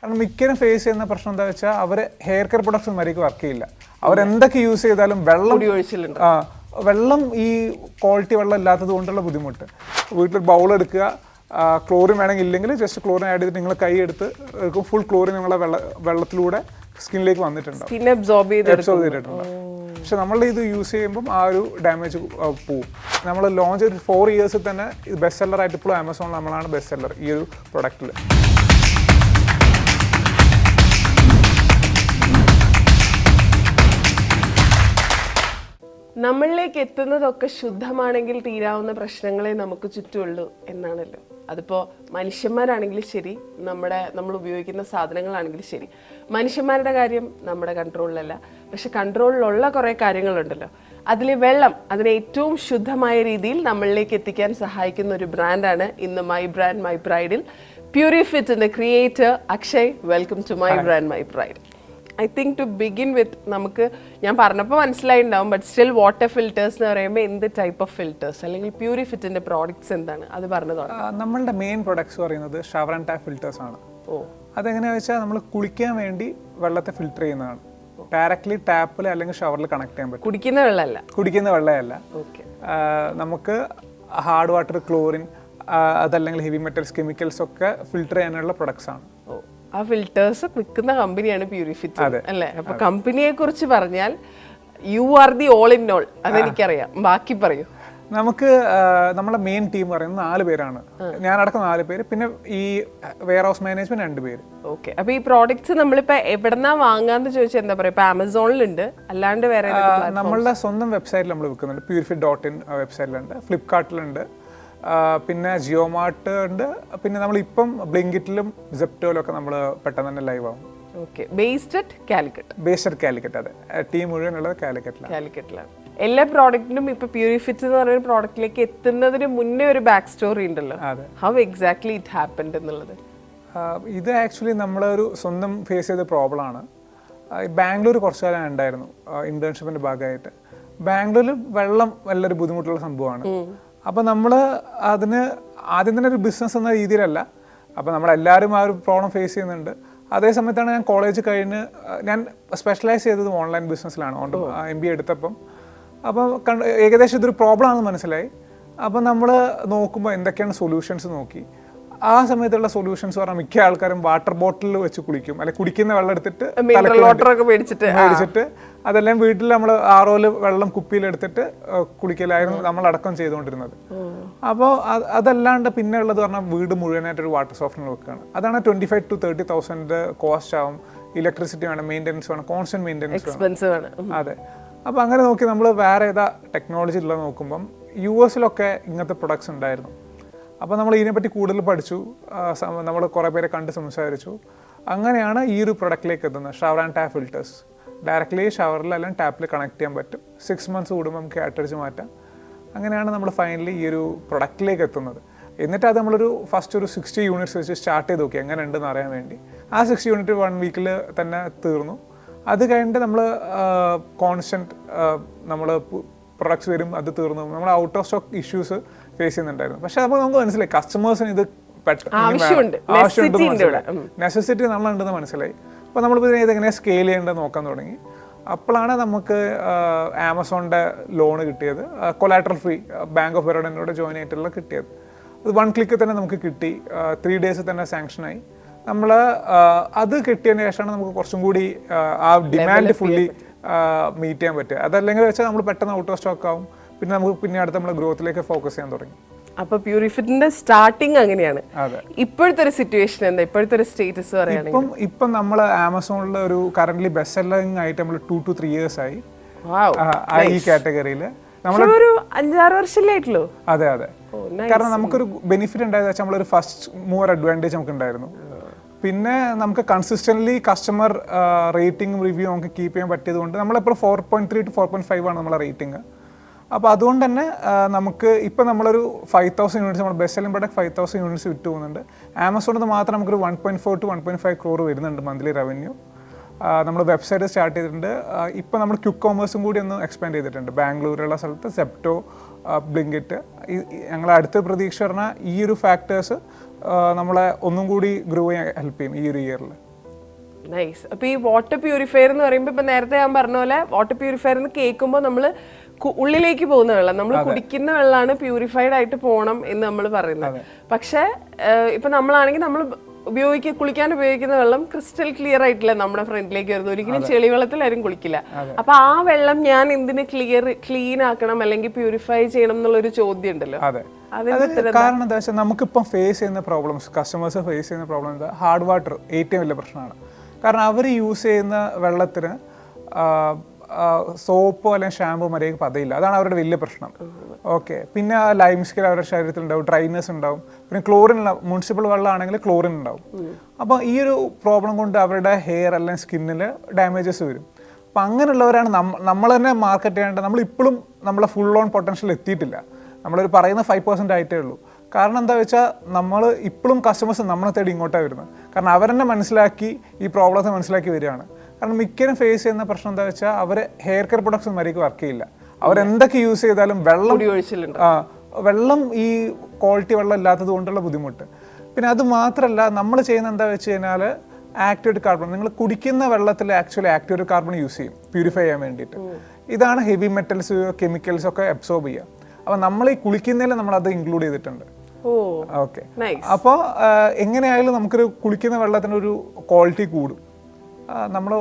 കാരണം മിക്കരും ഫേസ് ചെയ്യുന്ന പ്രശ്നം എന്താ വെച്ചാൽ അവർ ഹെയർ കെയർ പ്രൊഡക്ട്സ് ഒന്നും വർക്ക് ചെയ്യില്ല. അവരെന്തൊക്കെ യൂസ് ചെയ്താലും വെള്ളം വെള്ളം ഈ ക്വാളിറ്റി വെള്ളം ഇല്ലാത്തത് കൊണ്ടുള്ള ബുദ്ധിമുട്ട്. വീട്ടിൽ ബൗൾ എടുക്കുക ക്ലോറിൻ വേണമെങ്കിൽ ഇല്ലെങ്കിൽ ജസ്റ്റ് ക്ലോറിൻ ആഡ് ചെയ്തിട്ട് നിങ്ങൾ കൈ എടുത്ത് ഫുൾ ക്ലോറിൻ നിങ്ങളെ വെള്ള വെള്ളത്തിലൂടെ സ്കിന്നിലേക്ക് വന്നിട്ടുണ്ട്. സ്കിൻ അബ്സോർബ് ചെയ്ത് പക്ഷെ നമ്മൾ ഇത് യൂസ് ചെയ്യുമ്പം ആ ഒരു ഡാമേജ് പോവും. നമ്മൾ ലോഞ്ച് ഫോർ ഇയേഴ്സിൽ തന്നെ ബെസ്റ്റ് സെല്ലർ ആയിട്ട് ഇപ്പോഴും ആമസോണിൽ നമ്മളാണ് ബെസ്റ്റ് സെല്ലർ ഈ ഒരു പ്രൊഡക്റ്റിൽ നമ്മളിലേക്ക് എത്തുന്നതൊക്കെ ശുദ്ധമാണെങ്കിൽ തീരാവുന്ന പ്രശ്നങ്ങളെ നമുക്ക് ചുറ്റുമുള്ളൂ എന്നാണല്ലോ. അതിപ്പോൾ മനുഷ്യന്മാരാണെങ്കിലും ശരി നമ്മുടെ നമ്മൾ ഉപയോഗിക്കുന്ന സാധനങ്ങളാണെങ്കിലും ശരി. മനുഷ്യന്മാരുടെ കാര്യം നമ്മുടെ കൺട്രോളിലല്ല പക്ഷെ കൺട്രോളിലുള്ള കുറേ കാര്യങ്ങളുണ്ടല്ലോ. അതിൽ വെള്ളം അതിനെ ഏറ്റവും ശുദ്ധമായ രീതിയിൽ നമ്മളിലേക്ക് എത്തിക്കാൻ സഹായിക്കുന്ന ഒരു ബ്രാൻഡാണ് ഇന്ന് മൈ ബ്രാൻഡ് മൈ പ്രൈഡിൽ പ്യൂരിഫിറ്റിന്റെ creator Akshay welcome to my brand my pride I think to begin with നമുക്ക് ഞാൻ പറഞ്ഞപ്പോൾ മനസ്സിലായി ഉണ്ടാവും ബട്ട് സ്റ്റിൽ വാട്ടർ ഫിൽറ്റേഴ്സ് എന്ന് പറയുമ്പോൾ എന്ത് ടൈപ്പ് ഓഫ് ഫിൽറ്റേഴ്സ് അല്ലെങ്കിൽ പ്യൂരിഫിറ്റിന്റെ പ്രോഡക്ട്സ് എന്താണ്? അത് പറഞ്ഞു തുടങ്ങാം. നമ്മളുടെ മെയിൻ പ്രൊഡക്ട്സ് പറയുന്നത് ഷവർ ആൻഡ് ടാപ്പ് ഫിൽറ്റേഴ്സ് ആണ്. ഓ. അതെങ്ങനെയാണെന്ന് വെച്ചാൽ നമ്മൾ കുളിക്കാൻ വേണ്ടി വെള്ളത്തെ ഫിൽറ്റർ ചെയ്യുന്നതാണ്. ഡയറക്റ്റ്ലി ടാപ്പിൽ അല്ലെങ്കിൽ ഷവറിൽ കണക്ട് ചെയ്യാൻ പറ്റും. കുടിക്കുന്ന വെള്ളമല്ല? കുടിക്കുന്ന വെള്ളമല്ല ഓക്കെ. നമുക്ക് ഹാർഡ് വാട്ടർ ക്ലോറിൻ അതല്ലെങ്കിൽ ഹെവി മെറ്റൽസ് കെമിക്കൽസ് ഒക്കെ ഫിൽറ്റർ ചെയ്യാനുള്ള പ്രൊഡക്ട്സ് ആണ്. ആ ഫിൽറ്റേഴ്സ് വിൽക്കുന്ന കമ്പനിയാണ് പ്യൂരിഫിറ്റ് അല്ലേ? അപ്പൊ കമ്പനിയെ കുറിച്ച് പറഞ്ഞാൽ you are the all in all അതെനിക്കറിയാം. ബാക്കി പറയൂ. നമുക്ക് നമ്മുടെ മെയിൻ ടീം പറയുന്നത് നാല് പേരാണ്. ഞാൻ അടക്കം നാല് പേര് പിന്നെ ഈ വെയർ ഹൗസ് മാനേജ്മെന്റ് രണ്ട് പേര്. ഓക്കെ അപ്പൊ ഈ പ്രോഡക്ട്സ് നമ്മളിപ്പോ എവിടെന്നാ വാങ്ങാന്ന് ചോദിച്ചാൽ എന്താ പറയാ? ഇപ്പൊ ആമസോണിലുണ്ട് അല്ലാണ്ട് വേറെ നമ്മളുടെ സ്വന്തം വെബ്സൈറ്റിൽ നമ്മൾ വിൽക്കുന്നുണ്ട്. പ്യൂരിഫിറ്റ് ഡോട്ട് ഇൻ വെബ്സൈറ്റിലുണ്ട് ഫ്ലിപ്കാർട്ടിലുണ്ട് പിന്നെ ജിയോ മാർട്ട് ഉണ്ട്. പിന്നെ നമ്മൾ ഇപ്പം ബ്ലിങ്കിറ്റിലും സെപ്റ്റോയിലും ഒക്കെ നമ്മൾ പെട്ടെന്ന് തന്നെ ലൈവ് ആവും based at Calicut. Based Calicut അതെ. ടീം മുഴുവനുള്ളത് കാലിക്കറ്റിലാണ്. കാലിക്കറ്റിലാണ്. എല്ലാ പ്രോഡക്റ്റിനും ഇപ്പൊ പ്യൂരിഫിറ്റ് എന്ന് പറയുന്ന പ്രോഡക്റ്റിലേക്ക് എത്തുന്നതിന് മുന്നേ ഒരു ബാക്ക് സ്റ്റോറി ഉണ്ടല്ലോ. ഹൗ എക്സാക്ട്ലി ഇറ്റ് ഹാപ്പൻഡ് എന്നുള്ളത്? ഇത് ആക്ച്വലി നമ്മളൊരു സ്വന്തം ഫേസ് ചെയ്ത പ്രോബ്ലം ആണ്. ബാംഗ്ലൂർ കുറച്ച് കാലം ഉണ്ടായിരുന്നു ഇന്റേൺഷിപ്പിന്റെ ഭാഗമായിട്ട്. ബാംഗ്ലൂരിൽ വെള്ളം വല്ലൊരു ബുദ്ധിമുട്ടുള്ള സംഭവമാണ്. അപ്പോൾ നമ്മൾ അതിന് ആദ്യം തന്നെ ഒരു ബിസിനസ് എന്ന രീതിയിലല്ല. അപ്പോൾ നമ്മളെല്ലാവരും ആ ഒരു പ്രോബ്ലം ഫേസ് ചെയ്യുന്നുണ്ട്. അതേ സമയത്താണ് ഞാൻ കോളേജ് കഴിഞ്ഞ് ഞാൻ സ്പെഷ്യലൈസ് ചെയ്തത് ഓൺലൈൻ ബിസിനസ്സിലാണ് എം ബി എടുത്തപ്പം. അപ്പം കണ്ട് ഏകദേശം ഇതൊരു പ്രോബ്ലം ആണെന്ന് മനസ്സിലായി. അപ്പം നമ്മൾ നോക്കുമ്പോൾ എന്തൊക്കെയാണ് സൊല്യൂഷൻസ് നോക്കി. ആ സമയത്തുള്ള സൊല്യൂഷൻസ് പറഞ്ഞാൽ മിക്ക ആൾക്കാരും വാട്ടർ ബോട്ടിൽ വെച്ച് കുളിക്കും അല്ലെങ്കിൽ കുടിക്കുന്ന വെള്ളം എടുത്തിട്ട് മേടിച്ചിട്ട് അതെല്ലാം വീട്ടിൽ നമ്മൾ ആറോൽ വെള്ളം കുപ്പിയിലെടുത്തിട്ട് കുളിക്കലായിരുന്നു നമ്മൾ അടക്കം ചെയ്തുകൊണ്ടിരുന്നത് അപ്പോൾ അതല്ലാണ്ട് പിന്നെ ഉള്ളത് പറഞ്ഞാൽ വീട് മുഴുവനായിട്ട് ഒരു വാട്ടർ സോഫ്റ്റ്നർ വെക്കുകയാണ് അതാണ് twenty five to thirty thousand cost ആവും. ഇലക്ട്രിസിറ്റി വേണം മെയിന്റെനൻസ് വേണം കോൺസ്റ്റന്റ് മെയിന്റെനൻസ് വേണം. അതെ. അപ്പോൾ അങ്ങനെ നോക്കി നമ്മൾ വേറെ ഏതാ ടെക്നോളജി ഉള്ളത് നോക്കുമ്പം യു എസിലൊക്കെ ഇങ്ങനത്തെ പ്രൊഡക്ട്സ് ഉണ്ടായിരുന്നു. അപ്പോൾ നമ്മൾ ഇതിനെപ്പറ്റി കൂടുതൽ പഠിച്ചു. നമ്മൾ കുറേ പേരെ കണ്ട് സംസാരിച്ചു. അങ്ങനെയാണ് ഈ ഒരു പ്രൊഡക്റ്റിലേക്ക് എത്തുന്നത്. Shower and tap filters directly ഷവറിൽ അല്ലെങ്കിൽ ടാപ്പിൽ കണക്ട് ചെയ്യാൻ പറ്റും. സിക്സ് മന്ത്സ് കൂടുമ്പോൾ നമുക്ക് അറ്റടിച്ച് മാറ്റാം. അങ്ങനെയാണ് നമ്മൾ ഫൈനലി ഈ ഒരു പ്രൊഡക്റ്റിലേക്ക് എത്തുന്നത്. എന്നിട്ട് അത് നമ്മളൊരു ഫസ്റ്റ് ഒരു സിക്സ്റ്റി യൂണിറ്റ്സ് വെച്ച് സ്റ്റാർട്ട് ചെയ്ത് നോക്കി എങ്ങനെ ഉണ്ടെന്ന് അറിയാൻ വേണ്ടി. ആ സിക്സ്റ്റി യൂണിറ്റ് വൺ വീക്കിൽ തന്നെ തീർന്നു. അത് കഴിഞ്ഞിട്ട് നമ്മൾ കോൺസ്റ്റന്റ് നമ്മൾ പ്രൊഡക്ട്സ് വരും അത് തീർന്നു. നമ്മൾ out of stock issues face ചെയ്യുന്നുണ്ടായിരുന്നു. പക്ഷെ അപ്പോൾ നമുക്ക് മനസ്സിലായി കസ്റ്റമേഴ്സിന് ഇത്. നെസസിറ്റി നമ്മളുണ്ടെന്ന് മനസ്സിലായി. അപ്പോൾ നമ്മളിപ്പോൾ ഇതിനെ ഇതെങ്ങനെ സ്കെയിൽ ചെയ്യേണ്ടത് നോക്കാൻ തുടങ്ങി. അപ്പോഴാണ് നമുക്ക് ആമസോണിന്റെ ലോൺ കിട്ടിയത്. കൊലാട്രൽ ഫ്രീ ബാങ്ക് ഓഫ് ബറോഡനോട് ജോയിൻ ആയിട്ടുള്ള കിട്ടിയത്. അത് വൺ ക്ലിക്ക് തന്നെ നമുക്ക് കിട്ടി. ത്രീ ഡേയ്സ് തന്നെ സാങ്ഷനായി നമ്മൾ അത് കിട്ടിയതിന് ശേഷമാണ് നമുക്ക് കുറച്ചും കൂടി ആ ഡിമാൻഡ് ഫുള്ളി മീറ്റ് ചെയ്യാൻ പറ്റുക. അതല്ലെങ്കിൽ വെച്ചാൽ നമ്മൾ പെട്ടെന്ന് ഔട്ട് ഓഫ് സ്റ്റോക്ക് ആവും. പിന്നെ നമുക്ക് പിന്നെ അടുത്ത് നമ്മൾ ഗ്രോത്തിലേക്ക് ഫോക്കസ് ചെയ്യാൻ തുടങ്ങി. അപ്പൊ പ്യൂരിഫിറ്റിന്റെ സ്റ്റാർട്ടിങ് അങ്ങനെയാണ്. ഇപ്പോഴത്തെ ഒരു സിറ്റുവേഷൻ എന്താ? ഇപ്പോഴത്തെ ഒരു സ്റ്റേറ്റസ് പറയുകയാണെങ്കിൽ. ഇപ്പം ഇപ്പം നമ്മൾ ആമസോണിൽ ഒരു കറന്റ് ബെസ്റ്റ് സെല്ലിംഗ് ആയിട്ട് നമ്മൾ ടു ടു ത്രീ ഇയേഴ്സ് ആയി. ഈ കാറ്റഗറിയിൽ ഒരു അഞ്ചാറ് വർഷമല്ലേ ആയിട്ടുള്ളൂ? അതെ അതെ. കാരണം നമുക്കൊരു ബെനിഫിറ്റ് ഉണ്ടായത് വെച്ചാൽ നമ്മളൊരു ഫസ്റ്റ് മൂവർ അഡ്വാന്റേജ് നമുക്ക് ഉണ്ടായിരുന്നു പിന്നെ നമുക്ക് കൺസിസ്റ്റന്റ്ലി കസ്റ്റമർ റേറ്റിംഗ് റിവ്യൂ നമുക്ക് കീപ്പ് ചെയ്യാൻ പറ്റിയത് കൊണ്ട് നമ്മളെപ്പോഴും four point three to four point five ആണ് നമ്മളെ റേറ്റിംഗ് അപ്പോൾ അതുകൊണ്ട് തന്നെ നമുക്ക് ഇപ്പോൾ നമ്മളൊരു ഫൈവ് തൗസൻഡ് യൂണിറ്റ്സ് നമ്മൾ best selling product five thousand units വിറ്റ് പോകുന്നുണ്ട്. ആമസോണിൽ നിന്ന് മാത്രം നമുക്കൊരു one point four to one point five crore വരുന്നുണ്ട് മന്ത്ലി റവന്യൂ നമ്മൾ വെബ്സൈറ്റ് സ്റ്റാർട്ട് ചെയ്തിട്ടുണ്ട്. ഇപ്പോൾ നമ്മൾ ക്യുക്ക് കോമേഴ്സും കൂടി ഒന്ന് എക്സ്പാൻഡ് ചെയ്തിട്ടുണ്ട്. ബാംഗ്ലൂരുള്ള സ്ഥലത്ത് സെപ്റ്റോ ബ്ലിങ്കിറ്റ് ഞങ്ങളുടെ അടുത്ത പ്രതീക്ഷ പറഞ്ഞാൽ ഈ ഒരു ഫാക്ടേഴ്സ് നമ്മളെ ഒന്നും കൂടി ഗ്രോ ചെയ്യാൻ ഹെൽപ്പ് ചെയ്യും ഈ ഒരു ഇയറിൽ നൈസ് അപ്പോൾ ഈ വാട്ടർ പ്യൂരിഫയർ എന്ന് പറയുമ്പോൾ ഇപ്പോൾ നേരത്തെ ഞാൻ പറഞ്ഞ പോലെ വാട്ടർ പ്യൂരിഫയർ എന്ന് കേൾക്കുമ്പോൾ നമ്മൾ ഉള്ളിലേക്ക് പോകുന്ന വെള്ളം. നമ്മൾ കുടിക്കുന്ന വെള്ളമാണ് പ്യൂരിഫൈഡ് ആയിട്ട് പോകണം എന്ന് നമ്മൾ പറയുന്നത്. പക്ഷേ ഇപ്പൊ നമ്മളാണെങ്കിൽ നമ്മൾ ഉപയോഗിക്ക കുളിക്കാൻ ഉപയോഗിക്കുന്ന വെള്ളം ക്രിസ്റ്റൽ ക്ലിയർ ആയിട്ടില്ല നമ്മുടെ ഫ്രണ്ടിലേക്ക് വരുന്നത്. ഒരിക്കലും ചെളി വെള്ളത്തിലാരും കുളിക്കില്ല. അപ്പൊ ആ വെള്ളം ഞാൻ എന്തിനു ക്ലിയർ ക്ലീൻ ആക്കണം അല്ലെങ്കിൽ പ്യൂരിഫൈ ചെയ്യണം എന്നുള്ള ഒരു ചോദ്യം ഉണ്ടല്ലോ കാരണം എന്താ വെച്ചാൽ നമുക്കിപ്പം ഫേസ് ചെയ്യുന്ന പ്രോബ്ലംസ് കസ്റ്റമേഴ്സ് ഫേസ് ചെയ്യുന്ന പ്രോബ്ലം എന്താ? ഹാർഡ് വാട്ടർ ഏറ്റവും വലിയ പ്രശ്നമാണ്. കാരണം അവർ യൂസ് ചെയ്യുന്ന വെള്ളത്തിന് സോപ്പോ അല്ലെങ്കിൽ ഷാമ്പോ മര്യാദയ്ക്ക് പതയില്ല. അതാണ് അവരുടെ വലിയ പ്രശ്നം. ഓക്കെ പിന്നെ ലൈം സ്കിൽ അവരുടെ ശരീരത്തിൽ ഉണ്ടാവും ഡ്രൈനസ് ഉണ്ടാവും. പിന്നെ ക്ലോറിൻ മുനിസിപ്പൽ വെള്ളമാണെങ്കിൽ ക്ലോറിൻ ഉണ്ടാവും. അപ്പോൾ ഈ ഒരു പ്രോബ്ലം കൊണ്ട് അവരുടെ ഹെയർ അല്ലെങ്കിൽ സ്കിന്നിൽ ഡാമേജസ് വരും. അപ്പം അങ്ങനെയുള്ളവരാണ് നമ്മ നമ്മൾ തന്നെ മാർക്കറ്റ് ചെയ്യേണ്ടത് നമ്മൾ ഇപ്പോഴും നമ്മളെ ഫുൾ ഓൺ പൊട്ടൻഷ്യൽ എത്തിയിട്ടില്ല. നമ്മളൊരു പറയുന്ന ഫൈവ് പെർസെന്റ് ആയിട്ടേ ഉള്ളൂ. കാരണം എന്താ വെച്ചാൽ നമ്മൾ ഇപ്പോഴും കസ്റ്റമേഴ്സ് നമ്മളെ തേടി ഇങ്ങോട്ടാണ് വരുന്നത്. കാരണം അവരെന്നെ മനസ്സിലാക്കി ഈ പ്രോബ്ലത്തെ മനസ്സിലാക്കി വരികയാണ്. കാരണം മിക്കരും ഫേസ് ചെയ്യുന്ന പ്രശ്നം എന്താ വെച്ചാൽ അവർ ഹെയർ കെയർ പ്രൊഡക്ട്സ് മര്യാദയ്ക്ക് വർക്ക് ചെയ്യില്ല. അവരെന്തൊക്കെ യൂസ് ചെയ്താലും വെള്ളം വെള്ളം ഈ ക്വാളിറ്റി വെള്ളം ഇല്ലാത്തത് കൊണ്ടുള്ള ബുദ്ധിമുട്ട്. പിന്നെ അത് മാത്രമല്ല നമ്മൾ ചെയ്യുന്ന എന്താ വെച്ച് കഴിഞ്ഞാൽ ആക്റ്റീവ് കാർബൺ നിങ്ങൾ കുടിക്കുന്ന വെള്ളത്തിൽ ആക്ച്വലി ആക്റ്റീവ് കാർബൺ യൂസ് ചെയ്യും പ്യൂരിഫൈ ചെയ്യാൻ വേണ്ടിയിട്ട്. ഇതാണ് ഹെവി മെറ്റൽസ് കെമിക്കൽസ് ഒക്കെ അബ്സോർബ് ചെയ്യുക. അപ്പോൾ നമ്മൾ ഈ കുളിക്കുന്നതിൽ നമ്മൾ അത് ഇൻക്ലൂഡ് ചെയ്തിട്ടുണ്ട് ഓക്കെ അപ്പോൾ എങ്ങനെയായാലും നമുക്കൊരു കുളിക്കുന്ന വെള്ളത്തിനൊരു ക്വാളിറ്റി കൂടും. നമ്മൾ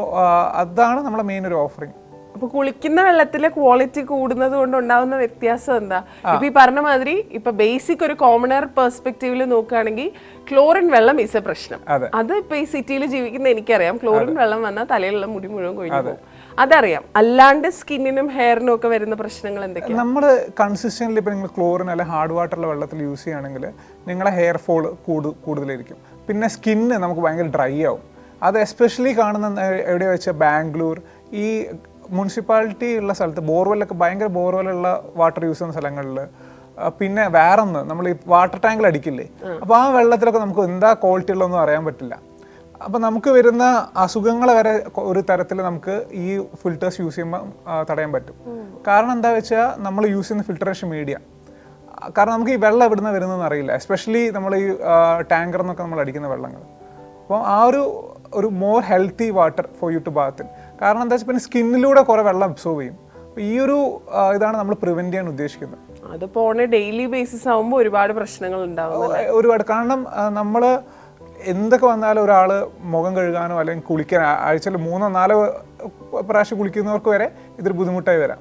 അതാണ് നമ്മുടെ മെയിൻ ഒരു ഓഫറിങ് അപ്പൊ കുളിക്കുന്ന വെള്ളത്തിലെ ക്വാളിറ്റി കൂടുന്നത് കൊണ്ട് ഉണ്ടാവുന്ന വ്യത്യാസം എന്താ? ഇപ്പൊ ഈ പറഞ്ഞ മാതിരി ഇപ്പൊ ബേസിക് ഒരു കോമണർ പെർസ്പെക്റ്റീവിൽ നോക്കുകയാണെങ്കിൽ ക്ലോറിൻ വെള്ളം ഈസ് എ പ്രശ്നം. അതെ. ഇപ്പൊ ഈ സിറ്റിയിൽ ജീവിക്കുന്ന എനിക്കറിയാം. ക്ലോറിൻ വെള്ളം വന്നാൽ തലയിലുള്ള മുടി മുഴുവൻ കൊഴിഞ്ഞു പോകും. അതറിയാം. അല്ലാണ്ട് സ്കിന്നിനും ഹെയറിനും ഒക്കെ വരുന്ന പ്രശ്നങ്ങൾ എന്തൊക്കെയാണ് നമ്മൾ കൺസിസ്റ്റന്റ് ഇപ്പൊ നിങ്ങൾ ക്ലോറിൻ അല്ലെങ്കിൽ ഹാർഡ് വാട്ടറുള്ള വെള്ളത്തിൽ യൂസ് ചെയ്യുകയാണെങ്കിൽ നിങ്ങളുടെ ഹെയർ ഫോൾ കൂടു കൂടുതലായിരിക്കും. പിന്നെ സ്കിന്ന് നമുക്ക് ഭയങ്കര ഡ്രൈ ആവും. അത് എസ്പെഷ്യലി കാണുന്ന എവിടെ വെച്ചാൽ ബാംഗ്ലൂർ. ഈ മുനിസിപ്പാലിറ്റി ഉള്ള സ്ഥലത്ത് ബോർവെല്ലൊക്കെ ഭയങ്കര ബോർവെല്ലുള്ള വാട്ടർ യൂസ് ചെയ്യുന്ന സ്ഥലങ്ങളിൽ പിന്നെ വേറൊന്ന് നമ്മൾ ഈ വാട്ടർ ടാങ്കിൽ അടിക്കില്ലേ? അപ്പോൾ ആ വെള്ളത്തിലൊക്കെ നമുക്ക് എന്താ ക്വാളിറ്റി ഉള്ളതൊന്നും അറിയാൻ പറ്റില്ല. അപ്പോൾ നമുക്ക് വരുന്ന അസുഖങ്ങൾ വരെ ഒരു തരത്തിൽ നമുക്ക് ഈ ഫിൽറ്റേഴ്സ് യൂസ് ചെയ്യുമ്പോൾ തടയാൻ പറ്റും. കാരണം എന്താ വെച്ചാൽ നമ്മൾ യൂസ് ചെയ്യുന്ന ഫിൽട്ടറേഷൻ മീഡിയ കാരണം നമുക്ക് ഈ വെള്ളം എവിടുന്ന് വരുന്നതെന്ന് അറിയില്ല. എസ്പെഷ്യലി നമ്മൾ ഈ ടാങ്കർ എന്നൊക്കെ നമ്മൾ അടിക്കുന്ന വെള്ളങ്ങൾ അപ്പോൾ ആ ഒരു ഒരു more healthy water for you to Batin കാരണം എന്താ വെച്ചാൽ പിന്നെ സ്കിന്നിലൂടെ കുറേ വെള്ളം അബ്സോർവ് ചെയ്യും. ഈ ഒരു ഇതാണ് നമ്മൾ പ്രിവെന്റ് ചെയ്യാൻ ഉദ്ദേശിക്കുന്നത്. അതിപ്പോ ഡെയിലി ബേസിസ് ആവുമ്പോൾ ഒരുപാട് പ്രശ്നങ്ങൾ ഉണ്ടാവും ഒരുപാട്. കാരണം നമ്മൾ എന്തൊക്കെ വന്നാലും ഒരാൾ മുഖം കഴുകാനോ അല്ലെങ്കിൽ കുളിക്കാൻ ആഴ്ചയിൽ മൂന്നോ നാലോ പ്രാവശ്യം കുളിക്കുന്നവർക്ക് വരെ ഇതൊരു ബുദ്ധിമുട്ടായി വരാം.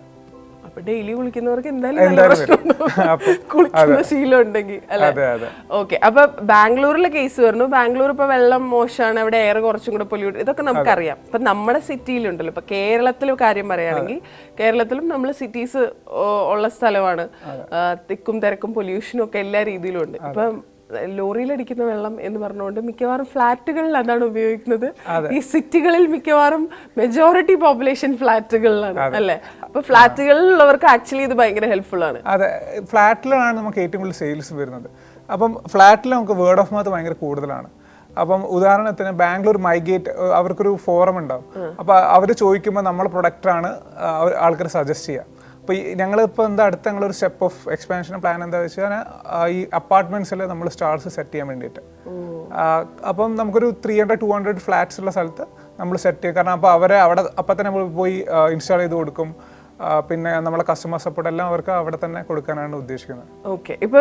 അപ്പൊ ഡെയിലി കുളിക്കുന്നവർക്ക് എന്തായാലും കുളിക്കുന്ന ശീലം ഉണ്ടെങ്കിൽ അതെ അതെ. ഓക്കെ അപ്പൊ ബാംഗ്ലൂരിലെ കേസ് വരുന്നു. ബാംഗ്ലൂർ ഇപ്പൊ വെള്ളം മോശമാണ്. അവിടെ എയർ കുറച്ചും കൂടെ പൊല്യൂട്ട് ഇതൊക്കെ നമുക്കറിയാം. ഇപ്പൊ നമ്മുടെ സിറ്റിയിലുണ്ടല്ലോ ഇപ്പൊ കേരളത്തിൽ കാര്യം പറയുകയാണെങ്കിൽ കേരളത്തിലും നമ്മൾ സിറ്റീസ് ഉള്ള സ്ഥലമാണ്. തിക്കും തിരക്കും പൊല്യൂഷനും ഒക്കെ എല്ലാ രീതിയിലും ഉണ്ട്. ഇപ്പൊ ലോറിയിലടിക്കുന്ന വെള്ളം എന്ന് പറഞ്ഞുകൊണ്ട് മിക്കവാറും ഫ്ലാറ്റുകളിൽ അതാണ് ഉപയോഗിക്കുന്നത്. ഈ സിറ്റികളിൽ മിക്കവാറും മെജോറിറ്റി പോപ്പുലേഷൻ ഫ്ലാറ്റുകളിലാണ് അല്ലേ? അപ്പൊ ഫ്ലാറ്റുകളിലുള്ളവർക്ക് ആക്ച്വലി ഇത് ഭയങ്കര ഹെൽപ്ഫുൾ ആണ്. അതെ ഫ്ലാറ്റിലാണ് നമുക്ക് ഏറ്റവും കൂടുതൽ സെയിൽസ് വരുന്നത്. അപ്പം ഫ്ലാറ്റിൽ നമുക്ക് വേർഡ് ഓഫ് മൗത്ത് ഭയങ്കര കൂടുതലാണ്. അപ്പം ഉദാഹരണത്തിന് ബാംഗ്ലൂർ മൈഗേറ്റ് അവർക്കൊരു ഫോറം ഉണ്ടാവും. അപ്പോൾ അവർ ചോദിക്കുമ്പോൾ നമ്മളെ പ്രൊഡക്റ്റാണ് ആൾക്കാർ സജസ്റ്റ് ചെയ്യുക അപ്പോൾ ഈ ഞങ്ങളിപ്പോൾ എന്താ അടുത്ത ഞങ്ങളൊരു സ്റ്റെപ്പ് ഓഫ് എക്സ്പാൻഷൻ പ്ലാൻ എന്താ വെച്ചാൽ ഈ അപ്പാർട്ട്മെന്റ്സിൽ നമ്മൾ സ്റ്റാർസ് സെറ്റ് ചെയ്യാൻ വേണ്ടിയിട്ട്. അപ്പം നമുക്കൊരു three hundred two hundred flats ഉള്ള സ്ഥലത്ത് നമ്മൾ സെറ്റ് ചെയ്യും. കാരണം അപ്പോൾ അവരെ അവിടെ അപ്പം തന്നെ നമ്മൾ പോയി ഇൻസ്റ്റാൾ ചെയ്ത് കൊടുക്കും. പിന്നെ നമ്മളെ കസ്റ്റമർ സപ്പോർട്ട് എല്ലാം അവർക്ക് അവിടെ തന്നെ കൊടുക്കാനാണ് ഉദ്ദേശിക്കുന്നത്. ഓക്കെ ഇപ്പൊ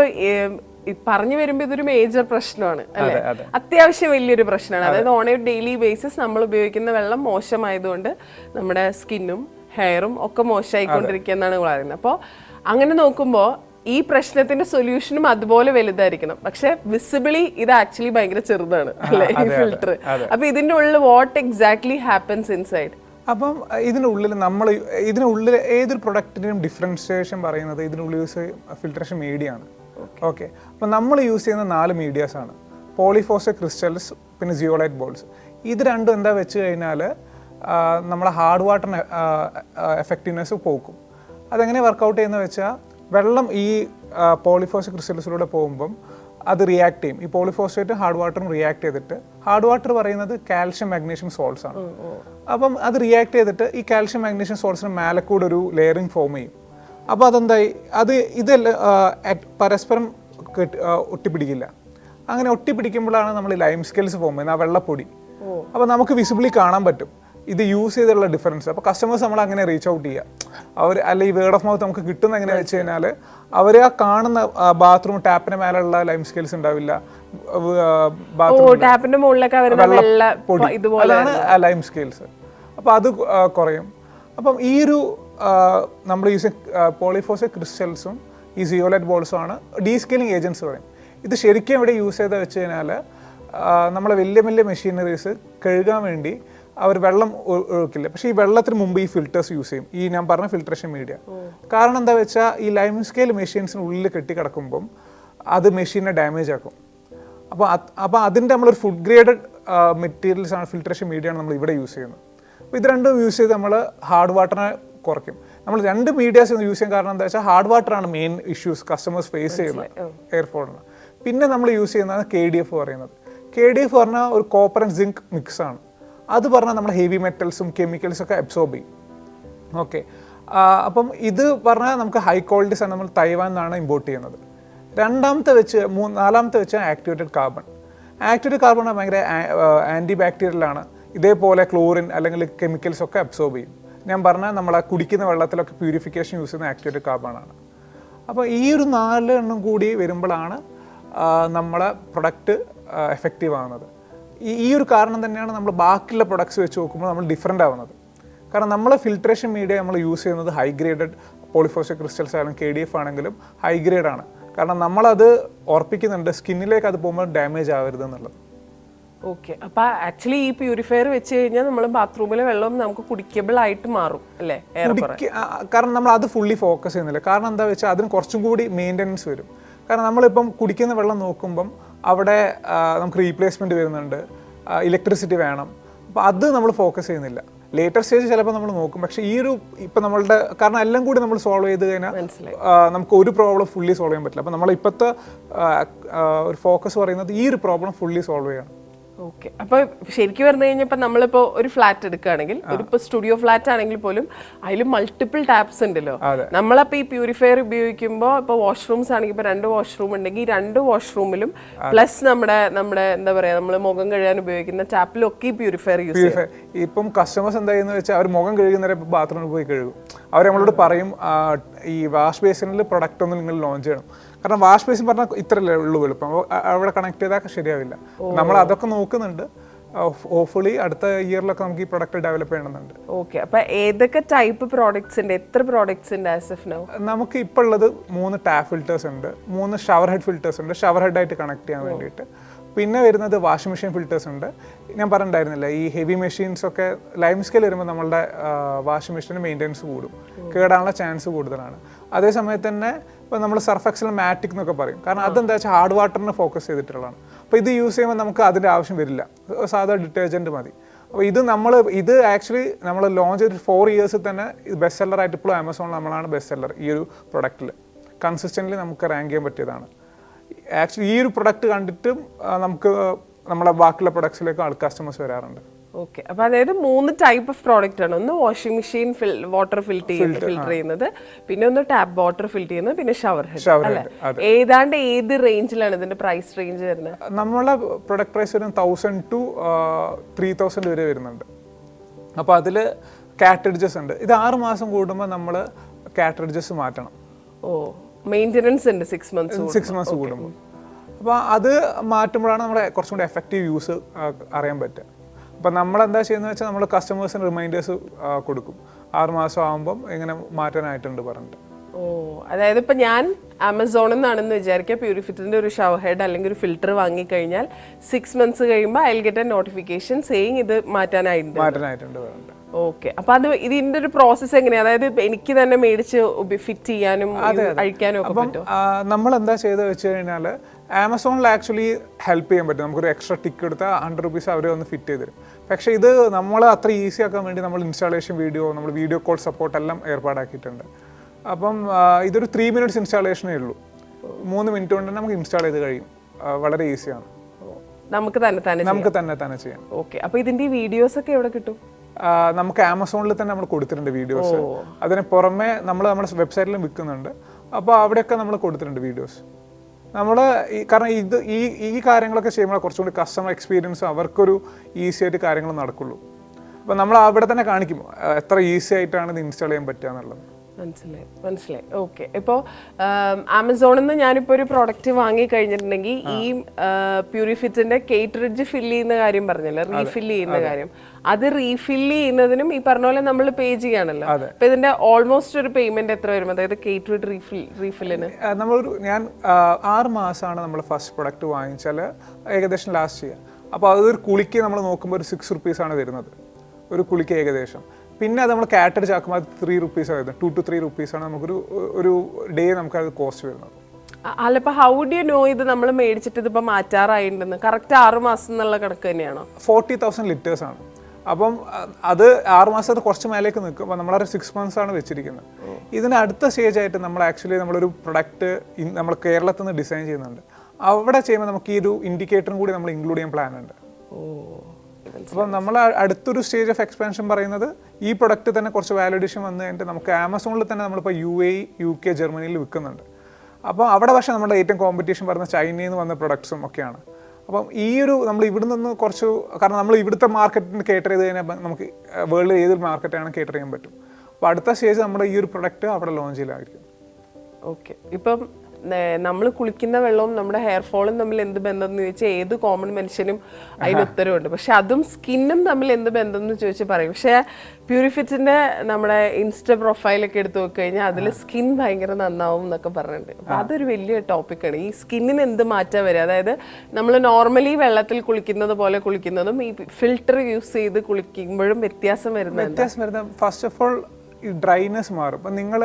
പറഞ്ഞു വരുമ്പോൾ ഇതൊരു മേജർ പ്രശ്നമാണ് അല്ലെ? അതെ, അതെ. അത്യാവശ്യം വലിയൊരു പ്രശ്നമാണ്. അതായത് ഓൺ എ ഡെയിലി ബേസിസ് നമ്മൾ ഉപയോഗിക്കുന്ന വെള്ളം മോശമായതുകൊണ്ട് നമ്മുടെ സ്കിന്നും ഹെയറും ഒക്കെ മോശമായിക്കൊണ്ടിരിക്കുക എന്നാണ് പറയുന്നത്. അപ്പോൾ അങ്ങനെ നോക്കുമ്പോൾ ഈ പ്രശ്നത്തിന്റെ സൊല്യൂഷനും അതുപോലെ വലുതായിരിക്കണം. പക്ഷെ വിസിബിളി ഇത് ആക്ച്വലി ഭയങ്കര ചെറുതാണ് അല്ലെ? ഈ ഫിൽറ്റർ അപ്പൊ ഇതിന്റെ ഉള്ളിൽ വാട്ട് എക്സാക്ട്ലി ഹാപ്പൻസ് ഇൻസൈഡ് അപ്പം ഇതിനുള്ളിൽ നമ്മൾ ഇതിനുള്ളിൽ ഏതൊരു പ്രൊഡക്റ്റിന്റെയും ഡിഫറൻഷിയേഷൻ പറയുന്നത് ഇതിനുള്ളിൽ യൂസ് ഫിൽട്രേഷൻ മീഡിയ ആണ്. ഓക്കെ അപ്പം നമ്മൾ യൂസ് ചെയ്യുന്ന നാല് മീഡിയാസ് ആണ്. പോളിഫോസ് ക്രിസ്റ്റൽസ് പിന്നെ ജിയോളൈറ്റ് ബോൾസ് ഇത് രണ്ടും എന്താ വെച്ച് കഴിഞ്ഞാൽ നമ്മളെ ഹാർഡ് വാട്ടറിന് എഫക്റ്റീവ്നെസ് പോക്കും. അതെങ്ങനെ വർക്കൗട്ട് ചെയ്യുന്നത് വെച്ചാൽ വെള്ളം ഈ പോളിഫോസ് ക്രിസ്റ്റൽസിലൂടെ പോകുമ്പം അത് റിയാക്ട് ചെയ്യും. ഈ പോളിഫോസ്ഫേറ്റ് ഹാർഡ് വാട്ടറും റിയാക്ട് ചെയ്തിട്ട് ഹാർഡ് വാട്ടർ പറയുന്നത് കാൽഷ്യം മാഗ്നീഷ്യം സോൾട്സ് ആണ്. അപ്പം അത് റിയാക്ട് ചെയ്തിട്ട് ഈ കാൽഷ്യം മാഗ്നീഷ്യം സോൾസിന് മേലെ കൂടെ ഒരു ലെയറിങ് ഫോം ചെയ്യും. അപ്പോൾ അതെന്തായി? അത് ഇതെല്ലാം പരസ്പരം കെട്ടി- ഒട്ടിപ്പിടിക്കില്ല. അങ്ങനെ ഒട്ടിപ്പിടിക്കുമ്പോഴാണ് നമ്മൾ ലൈം സ്കെയിൽസ് ഫോം ചെയ്യുന്നത് ആ വെള്ളപ്പൊടി. അപ്പോൾ നമുക്ക് വിസിബിളി കാണാൻ പറ്റും. ഇത് യൂസ് ചെയ്തുള്ള ഡിഫറൻസ് അപ്പോൾ കസ്റ്റമേഴ്സ് നമ്മൾ അങ്ങനെ റീച്ച് ഔട്ട് ചെയ്യുക അവർ അല്ല ഈ വേർഡ് ഓഫ് മൗത്ത് നമുക്ക് കിട്ടുന്ന എങ്ങനെ വെച്ച് കഴിഞ്ഞാൽ അവർ ആ കാണുന്ന ബാത്റൂം ടാപ്പിന് മേലുള്ള ലൈം സ്കെയിൽസ് ഉണ്ടാവില്ല. ടാപ്പിന്റെ മുകളിലൊക്കെ അതാണ് ലൈം സ്കെയിൽസ് അപ്പോൾ അത് കുറയും. അപ്പം ഈ ഒരു നമ്മൾ യൂസ് പോളിഫോസ് ക്രിസ്റ്റൽസും ഈ സിയോലൈറ്റ് ബോൾസും ആണ് ഡീസ്കെയിലിംഗ് ഏജൻസ് പറയും. ഇത് ശരിക്കും ഇവിടെ യൂസ് ചെയ്ത് വെച്ച് കഴിഞ്ഞാൽ നമ്മളെ വലിയ വലിയ മെഷീനറീസ് കഴുകാൻ വേണ്ടി അവർ വെള്ളം ഒഴുക്കില്ല. പക്ഷേ ഈ വെള്ളത്തിന് മുമ്പ് ഈ ഫിൽറ്റേഴ്സ് യൂസ് ചെയ്യും. ഈ ഞാൻ പറഞ്ഞ ഫിൽട്രേഷൻ മീഡിയ കാരണം എന്താ വെച്ചാൽ ഈ ലൈം സ്കെയിൽ മെഷീൻസിന് ഉള്ളിൽ കെട്ടിക്കിടക്കുമ്പം അത് മെഷീനെ ഡാമേജ് ആക്കും. അപ്പോൾ അപ്പോൾ അതിന്റെ നമ്മളൊരു ഫുഡ് ഗ്രേഡഡ് മെറ്റീരിയൽസ് ആണ് ഫിൽട്രേഷൻ മീഡിയ ആണ് നമ്മൾ ഇവിടെ യൂസ് ചെയ്യുന്നത്. അപ്പോൾ ഇത് രണ്ടും യൂസ് ചെയ്ത് നമ്മൾ ഹാർഡ് വാട്ടറിനെ കുറയ്ക്കും. നമ്മൾ രണ്ട് മീഡിയാസ് യൂസ് ചെയ്യാൻ കാരണം എന്താ വെച്ചാൽ ഹാർഡ് വാട്ടറാണ് ആണ് മെയിൻ ഇഷ്യൂസ് കസ്റ്റമേഴ്സ് ഫേസ് ചെയ്യുന്നത് എയർഫോണിന് പിന്നെ നമ്മൾ യൂസ് ചെയ്യുന്നതാണ് കെ ഡി എഫ് പറയുന്നത്. കെ ഡി എഫ് പറഞ്ഞാൽ ഒരു കോപ്പർ ആൻഡ് സിങ്ക് മിക്സ് ആണ്. അത് പറഞ്ഞാൽ നമ്മൾ ഹെവി മെറ്റൽസും കെമിക്കൽസും ഒക്കെ അബ്സോർബ് ചെയ്യും. ഓക്കെ അപ്പം ഇത് പറഞ്ഞാൽ നമുക്ക് ഹൈ ക്വാളിറ്റീസ് ആണ് നമ്മൾ തൈവാൻ നിന്നാണ് ഇമ്പോർട്ട് ചെയ്യുന്നത്. രണ്ടാമത്തെ വെച്ച് മൂ നാലാമത്തെ വെച്ച് ആക്ടിവേറ്റഡ് കാർബൺ ആക്ടിവേറ്റഡ് കാർബൺ ഭയങ്കര ആന്റി ബാക്ടീരിയലാണ് ഇതേപോലെ ക്ലോറിൻ അല്ലെങ്കിൽ കെമിക്കൽസ് ഒക്കെ അബ്സോർബ് ചെയ്യും. ഞാൻ പറഞ്ഞാൽ നമ്മളെ കുടിക്കുന്ന വെള്ളത്തിലൊക്കെ പ്യൂരിഫിക്കേഷൻ യൂസ് ചെയ്യുന്ന ആക്ടിവേറ്റഡ് കാർബണാണ് അപ്പോൾ ഈ ഒരു നാല് എണ്ണം കൂടി വരുമ്പോഴാണ് നമ്മളെ പ്രൊഡക്റ്റ് എഫക്റ്റീവ് ആവുന്നത്. ഈ ഒരു കാരണം തന്നെയാണ് നമ്മൾ ബാക്കിയുള്ള പ്രൊഡക്ട്സ് വെച്ച് നോക്കുമ്പോൾ നമ്മൾ ഡിഫറെന്റ് ആവുന്നത്. കാരണം നമ്മൾ ഫിൽട്രേഷൻ മീഡിയ നമ്മൾ യൂസ് ചെയ്യുന്നത് ഹൈ ഗ്രേഡഡ് പോളിഫോസിക് ക്രിസ്റ്റൽസ് ആയാലും കെ ഡി എഫ് ആണെങ്കിലും ഹൈ ഗ്രേഡ് ആണ്. കാരണം നമ്മളത് ഉറപ്പിക്കുന്നുണ്ട് സ്കിന്നിലേക്ക് അത് പോകുമ്പോൾ ഡാമേജ് ആവരുത് എന്നുള്ളത്. ഓക്കെ അപ്പോൾ ആക്ച്വലി ഈ പ്യൂരിഫയർ വെച്ച് കഴിഞ്ഞാൽ നമ്മൾ ബാത്റൂമിലെ വെള്ളം നമുക്ക് കുടിക്കബിൾ ആയിട്ട് മാറും അല്ലേ? കാരണം നമ്മൾ അത് ഫുള്ളി ഫോക്കസ് ചെയ്യുന്നില്ല. കാരണം എന്താ വെച്ചാൽ അതിന് കുറച്ചും കൂടി മെയിന്റനൻസ് വരും. കാരണം നമ്മളിപ്പം കുടിക്കുന്ന വെള്ളം നോക്കുമ്പം അവിടെ നമുക്ക് റീപ്ലേസ്മെന്റ് വരുന്നുണ്ട്. ഇലക്ട്രിസിറ്റി വേണം. അപ്പോൾ അത് നമ്മൾ ഫോക്കസ് ചെയ്യുന്നില്ല. ലേറ്റർ സ്റ്റേജ് ചിലപ്പോൾ നമ്മൾ നോക്കും. പക്ഷേ ഈ ഒരു ഇപ്പം നമ്മളുടെ കാരണം എല്ലാം കൂടി നമ്മൾ സോൾവ് ചെയ്ത് കഴിഞ്ഞാൽ നമുക്ക് ഒരു പ്രോബ്ലം ഫുള്ളി സോൾവ് ചെയ്യാൻ പറ്റില്ല. അപ്പോൾ നമ്മൾ ഇപ്പോഴത്തെ ഒരു ഫോക്കസ് പറയുന്നത് ഈ ഒരു പ്രോബ്ലം ഫുള്ളി സോൾവ് ചെയ്യണം. ഓക്കെ അപ്പൊ ശരിക്കും പറഞ്ഞു കഴിഞ്ഞാൽ ഇപ്പൊ നമ്മളിപ്പോ ഒരു ഫ്ലാറ്റ് എടുക്കുകയാണെങ്കിൽ ഒരു ഇപ്പൊ സ്റ്റുഡിയോ ഫ്ലാറ്റ് ആണെങ്കിൽ പോലും അതിൽ മൾട്ടിപ്പിൾ ടാപ്സ് ഉണ്ടല്ലോ. നമ്മളപ്പോ ഈ പ്യൂരിഫയർ ഉപയോഗിക്കുമ്പോൾ ഇപ്പൊ വാഷ്റൂംസ് ആണെങ്കിൽ ഇപ്പൊ രണ്ട് വാഷ്റൂം ഉണ്ടെങ്കിൽ ഈ രണ്ട് വാഷ്റൂമിലും പ്ലസ് നമ്മുടെ നമ്മുടെ എന്താ പറയാ നമ്മൾ മുഖം കഴുകാൻ ഉപയോഗിക്കുന്ന ടാപ്പിലും ഒക്കെ ഈ പ്യൂരിഫയർ യൂസ് ചെയ്യും. ഇപ്പം കസ്റ്റമേഴ്സ് എന്താ ചെയ്യുന്നത് വെച്ചാൽ അവർ മുഖം കഴുകുന്നവരെ ബാത്റൂമിൽ പോയി കഴുകും. അവർ നമ്മളോട് പറയും ഈ വാഷ് ബേസിനിൽ പ്രൊഡക്റ്റ് ഒന്ന് നിങ്ങൾ ലോഞ്ച് ചെയ്യണം. കാരണം വാഷ് ബേസിൻ പറഞ്ഞാൽ ഇത്രയല്ലേ ഉള്ളൂ എളുപ്പം അപ്പോൾ അവിടെ കണക്ട് ചെയ്താൽ ശരിയാവില്ല. നമ്മൾ അതൊക്കെ നോക്കുന്നുണ്ട്. ഹോപ്പ്ഫുള്ളി അടുത്ത ഇയറിലൊക്കെ നമുക്ക് ഈ പ്രൊഡക്റ്റ് ഡെവലപ്പ് ചെയ്യണമെന്നുണ്ട്. ഓക്കെ അപ്പൊ ഏതൊക്കെ ടൈപ്പ് പ്രോഡക്ട്സ് ഉണ്ട്? എത്ര പ്രോഡക്ട്സ് ഉണ്ട് ആസ് എഫ് നോ നമുക്ക് ഇപ്പോൾ ഉള്ളത് മൂന്ന് ടാപ്പ് ഫിൽറ്റേഴ്സ് ഉണ്ട് മൂന്ന് ഷവർ ഹെഡ് ഫിൽറ്റേഴ്സ് ഉണ്ട്. ഷവർ ഹെഡ് ആയിട്ട് കണക്ട് ചെയ്യാൻ വേണ്ടിയിട്ട്. പിന്നെ വരുന്നത് വാഷിംഗ് മെഷീൻ ഫിൽറ്റേഴ്സ് ഉണ്ട്. ഞാൻ പറഞ്ഞിട്ടുണ്ടായിരുന്നില്ല ഈ ഹെവി മെഷീൻസ് ഒക്കെ ലൈം സ്കെയിൽ വരുമ്പോൾ നമ്മളുടെ വാഷിംഗ് മെഷീന് മെയിന്റെനൻസ് കൂടും. കേടാനുള്ള ചാൻസ് കൂടുതലാണ്. അതേസമയത്ത് തന്നെ ഇപ്പോൾ നമ്മൾ സർഫ് എക്സൽ മാറ്റിക് എന്നൊക്കെ പറയും. കാരണം അതെന്താ വെച്ചാൽ ഹാർഡ് വാട്ടറിനെ ഫോക്കസ് ചെയ്തിട്ടുള്ളതാണ്. അപ്പോൾ ഇത് യൂസ് ചെയ്യുമ്പോൾ നമുക്ക് അതിന്റെ ആവശ്യം വരില്ല. സാധാ ഡിറ്റർജന്റ് മതി. അപ്പോൾ ഇത് നമ്മൾ ഇത് ആക്ച്വലി നമ്മൾ ലോഞ്ച് ചെയ്തിട്ട് ഫോർ ഇയേഴ്സിൽ തന്നെ ഇത് ബെസ്റ്റ് സെല്ലർ ആയിട്ട് ഇപ്പോഴും ആമസോണിൽ നമ്മളാണ് ബെസ്റ്റ് സെല്ലർ ഈ ഒരു പ്രൊഡക്റ്റിൽ കൺസിസ്റ്റന്റ്ലി നമുക്ക് റാങ്ക് ചെയ്യാൻ പറ്റിയതാണ്. ആക്ച്വലി ഈ ഒരു പ്രൊഡക്റ്റ് കണ്ടിട്ടും നമുക്ക് നമ്മളെ ബാക്കിയുള്ള പ്രൊഡക്ട്സിലേക്ക് ആൾ കസ്റ്റമേഴ്സ് വരാറുണ്ട്. ഓക്കെ അപ്പോൾ അതായത് മൂന്ന് ടൈപ്പ് ഓഫ് പ്രോഡക്റ്റ് ആണ്. ഒന്ന് വാഷിംഗ് മെഷീൻ വാട്ടർ ഫിൽറ്റർ ചെയ്യുന്നത് ഫിൽറ്റർ ചെയ്യുന്നത്. പിന്നെ ഒന്ന് ടാപ്പ് വാട്ടർ ഫിൽറ്റർ ചെയ്യുന്നത്. പിന്നെ ഷവർ ഹെഡ് അല്ലേ? ഏതാണ്ട് ഏത് റേഞ്ചിലാണ് ഇതിന്റെ പ്രൈസ് റേഞ്ച് വരുന്നത്? നമ്മളെ പ്രൊഡക്റ്റ് പ്രൈസ് വരുന്നത് തൗസൻഡ് ടു ത്രീ തൗസൻഡ് വരെ വരുന്നുണ്ട്. അപ്പോൾ അതിൽ കാറ്റഡ്ജസ് ഉണ്ട്. ഇത് ആറ് മാസം കൂടുമ്പോൾ നമ്മൾ കാറ്റഡ്ജസ് മാറ്റണം. ഓ മെയിന്റനൻസ് ഉണ്ട് സിക്സ് മന്ത്സ് സിക്സ് മന്ത്സ് കൂടുമ്പോൾ അപ്പോൾ അത് മാറ്റുമ്പോഴാണ് നമ്മുടെ കുറച്ചും കൂടി എഫക്റ്റീവ് യൂസ് അറിയാൻ പറ്റുക. അപ്പോൾ നമ്മൾ എന്താ ചെയ്യുന്നത് വെച്ചാൽ നമ്മൾ കസ്റ്റമേഴ്സിന് റിമൈൻഡേഴ്സ് കൊടുക്കും. ആറുമാസം ആകുമ്പം ഇങ്ങനെ മാറ്റാനായിട്ടുണ്ട് പറഞ്ഞിട്ട്. ഓ അതായത് ഇപ്പം ഞാൻ ആമസോണിൽ നിന്നാണെന്ന് വിചാരിക്കുക പ്യൂരിഫിറ്ററിന്റെ ഒരു ഷവർ ഹെഡ് അല്ലെങ്കിൽ ഒരു ഫിൽറ്റർ വാങ്ങിക്കഴിഞ്ഞാൽ സിക്സ് മന്ത്സ് കഴിയുമ്പോൾ I get a notification saying ഇത് മാറ്റാനായിട്ടുണ്ട്. മാറ്റാനായിട്ടുണ്ട് പറഞ്ഞിട്ട്. ഓക്കെ അപ്പൊ അത് ഇതിന്റെ ഒരു പ്രോസസ്സ് എങ്ങനെയാ? അതായത് എനിക്ക് തന്നെ മേടിച്ച് ഫിറ്റ് ചെയ്യാനും അഴിക്കാനും ഒക്കെ പറ്റും? നമ്മൾ എന്താ ചെയ്ത് വെച്ച് കഴിഞ്ഞാൽ ആമസോണിൽ ആക്ച്വലി ഹെൽപ്പ് ചെയ്യാൻ പറ്റും. നമുക്കൊരു എക്സ്ട്രാ ടിക്ക് എടുത്താൽ ഹൺഡ്രഡ് റുപ്പീസ് അവരെ ഒന്ന് ഫിറ്റ് ചെയ്ത് തരും. പക്ഷേ ഇത് നമ്മൾ അത്ര ഈസി ആക്കാൻ വേണ്ടി നമ്മൾ ഇൻസ്റ്റാളേഷൻ വീഡിയോ നമ്മൾ വീഡിയോ കോൾ സപ്പോർട്ട് എല്ലാം ഏർപ്പാടാക്കിയിട്ടുണ്ട്. അപ്പം ഇതൊരു ത്രീ മിനിറ്റ്സ് ഇൻസ്റ്റാളേഷനേ ഉള്ളൂ. മൂന്ന് മിനിറ്റ് കൊണ്ട് തന്നെ നമുക്ക് ഇൻസ്റ്റാൾ ചെയ്ത് കഴിയും. വളരെ ഈസിയാണ് നമുക്ക് തന്നെ തന്നെ നമുക്ക് തന്നെ തന്നെ ചെയ്യാം. ഓക്കെ അപ്പോൾ ഇതിന്റെ വീഡിയോസ് ഒക്കെ എവിടെ കിട്ടും? നമുക്ക് ആമസോണിൽ തന്നെ നമ്മൾ കൊടുത്തിട്ടുണ്ട് വീഡിയോസ് അതിന് പുറമെ നമ്മൾ നമ്മുടെ വെബ്സൈറ്റിലും വിൽക്കുന്നുണ്ട്. അപ്പോൾ അവിടെയൊക്കെ നമ്മൾ കൊടുത്തിട്ടുണ്ട് വീഡിയോസ് നമ്മൾ ഈ കാരണം ഇത് ഈ ഈ കാര്യങ്ങളൊക്കെ ചെയ്യുമ്പോൾ കുറച്ചുകൂടി കസ്റ്റമർ എക്സ്പീരിയൻസ് അവർക്കൊരു ഈസി ആയിട്ട് കാര്യങ്ങൾ നടക്കുള്ളൂ. അപ്പോൾ നമ്മൾ അവിടെ തന്നെ കാണിക്കും എത്ര ഈസി ആയിട്ടാണ് ഇത് ഇൻസ്റ്റാൾ ചെയ്യാൻ പറ്റുക എന്നുള്ളത്. മനസ്സിലായി മനസ്സിലായി. ഓക്കെ ഇപ്പോൾ ആമസോണിൽ നിന്ന് ഞാനിപ്പോൾ ഒരു പ്രോഡക്റ്റ് വാങ്ങി കഴിഞ്ഞിട്ടുണ്ടെങ്കിൽ ഈ പ്യൂരിഫിറ്റിന്റെ കേറ്ററിഡ്ജ് ഫില്ല് ചെയ്യുന്ന കാര്യം പറഞ്ഞല്ലോ? റീഫില്ല് ചെയ്യുന്ന കാര്യം. അത് റീഫില്ല് ചെയ്യുന്നതിനും ഈ പറഞ്ഞ പോലെ നമ്മൾ പേ ചെയ്യാണല്ലോ. അപ്പൊ ഇതിന്റെ ഓൾമോസ്റ്റ് ഒരു പേയ്മെന്റ് എത്ര വരും? അതായത് കേറ്ററിഡ് റീഫിൽ റീഫില്ലിന് നമ്മളൊരു ഞാൻ ആറ് മാസമാണ് നമ്മൾ ഫസ്റ്റ് പ്രൊഡക്റ്റ് വാങ്ങിച്ചാൽ ഏകദേശം ലാസ്റ്റ് ചെയ്യുക അപ്പോൾ അതൊരു കുളിക്ക് നമ്മൾ നോക്കുമ്പോൾ ഒരു സിക്സ് റുപ്പീസാണ് വരുന്നത്. ഒരു കുളിക്ക് ഏകദേശം. പിന്നെ അത് നമ്മൾ കാറ്റഡ് ചാക്കുമ്പോൾ അത് ത്രീ റുപ്പീസ് വരുന്നത് ടു ടു ത്രീ റുപ്പീസാണ് നമുക്കൊരു ഒരു ഡേ നമുക്ക് അത് കോസ്റ്റ് വരുന്നത് അല്ല ഇപ്പൊ ഹൗ ഡു നോ ഇത് നമ്മൾ മേടിച്ചിട്ട് ഇതിപ്പോ മാറ്റാറായിട്ടുണ്ടെന്ന് കറക്റ്റ് ആറ് മാസം എന്നുള്ള കണക്ക് തന്നെയാണോ? ഫോർട്ടി തൗസൻഡ് ലിറ്റേഴ്സ് ആണ്. അപ്പം അത് അത് മാസം അത് കുറച്ച് മേലേക്ക് നിൽക്കും. അപ്പം നമ്മളൊരു സിക്സ് മന്ത്സ് ആണ് വെച്ചിരിക്കുന്നത്. ഇതിന് അടുത്ത സ്റ്റേജ് ആയിട്ട് നമ്മൾ ആക്ച്വലി നമ്മളൊരു പ്രൊഡക്റ്റ് നമ്മൾ കേരളത്തിൽ നിന്ന് ഡിസൈൻ ചെയ്യുന്നുണ്ട്. അവിടെ ചെയ്യുമ്പോൾ നമുക്ക് ഈ ഒരു ഇൻഡിക്കേറ്ററും കൂടി നമ്മൾ ഇൻക്ലൂഡ് ചെയ്യാൻ പ്ലാൻ ഉണ്ട്. ഓ. അപ്പം നമ്മൾ അടുത്തൊരു സ്റ്റേജ് ഓഫ് എക്സ്പാൻഷൻ പറയുന്നത് ഈ പ്രൊഡക്റ്റ് തന്നെ കുറച്ച് വാലിഡേഷൻ വന്നു കഴിഞ്ഞിട്ട് നമുക്ക് ആമസോണിൽ തന്നെ നമ്മളിപ്പോൾ യു എ യു കെ ജർമ്മനിയിൽ വിൽക്കുന്നുണ്ട്. അപ്പോൾ അവിടെ പക്ഷേ നമ്മുടെ ഏറ്റവും കോമ്പറ്റീഷൻ പറയുന്ന ചൈനയിൽ നിന്ന് വന്ന പ്രൊഡക്ട്സും ഒക്കെയാണ്. അപ്പം ഈ ഒരു നമ്മൾ ഇവിടെ നിന്ന് കുറച്ച് കാരണം നമ്മൾ ഇവിടുത്തെ മാർക്കറ്റിന് കേറ്റർ ചെയ്ത് കഴിഞ്ഞാൽ നമുക്ക് വേൾഡിൽ ഏതൊരു മാർക്കറ്റാണ് കേറ്റർ ചെയ്യാൻ പറ്റും. അപ്പോൾ അടുത്ത സ്റ്റേജ് നമ്മുടെ ഈ ഒരു പ്രൊഡക്റ്റ് അവിടെ ലോഞ്ച് ചെയ്യലായിരിക്കും ഓക്കെ ഇപ്പം നമ്മൾ കുളിക്കുന്ന വെള്ളവും നമ്മുടെ ഹെയർ ഫോളും തമ്മിൽ എന്ത് ബന്ധം എന്ന് ചോദിച്ചാൽ ഏത് കോമൺ മനുഷ്യനും അതിന് ഉത്തരവുണ്ട്. പക്ഷെ അതും സ്കിന്നും തമ്മിൽ എന്ത് ബന്ധം എന്ന് ചോദിച്ചാൽ പറയും. പക്ഷെ പ്യൂരിഫിറ്റിന്റെ നമ്മുടെ ഇൻസ്റ്റ പ്രൊഫൈലൊക്കെ എടുത്തു നോക്കി കഴിഞ്ഞാൽ അതിൽ സ്കിൻ ഭയങ്കര നന്നാവും എന്നൊക്കെ പറഞ്ഞിട്ടുണ്ട്. അപ്പൊ അതൊരു വലിയ ടോപ്പിക്കാണ്. ഈ സ്കിന്നിന് എന്ത് മാറ്റം വരിക അതായത് നമ്മൾ നോർമലി വെള്ളത്തിൽ കുളിക്കുന്നത് പോലെ കുളിക്കുന്നതും ഈ ഫിൽട്ടർ യൂസ് ചെയ്ത് കുളിക്കുമ്പോഴും വ്യത്യാസം വരുന്നത് വ്യത്യാസം വരുന്നത് ഫസ്റ്റ് ഓഫ് ഓൾ ഈ ഡ്രൈനെസ് മാറും. അപ്പം നിങ്ങൾ